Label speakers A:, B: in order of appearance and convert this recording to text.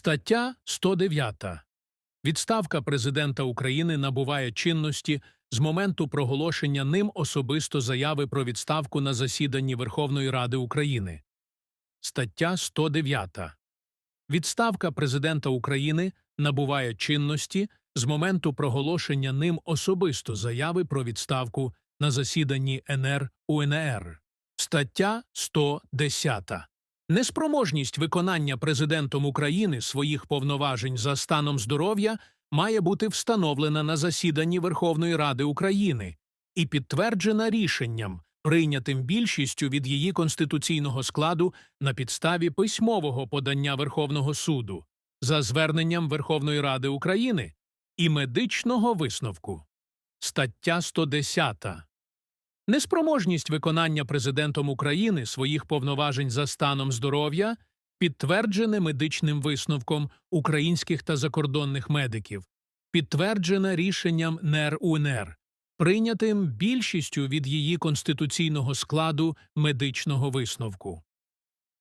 A: Стаття 109. Відставка президента України набуває чинності з моменту проголошення ним особисто заяви про відставку на засіданні Верховної Ради України. Стаття 109. Відставка президента України набуває чинності з моменту проголошення ним особисто заяви про відставку на засіданні НР УНР. Стаття 110. Неспроможність виконання президентом України своїх повноважень за станом здоров'я має бути встановлена на засіданні Верховної Ради України і підтверджена рішенням, прийнятим більшістю від її конституційного складу на підставі письмового подання Верховного суду за зверненням Верховної Ради України і медичного висновку. Стаття 110. Неспроможність виконання президентом України своїх повноважень за станом здоров'я підтверджене медичним висновком українських та закордонних медиків, підтверджена рішенням НЕР прийнятим більшістю від її конституційного складу медичного висновку.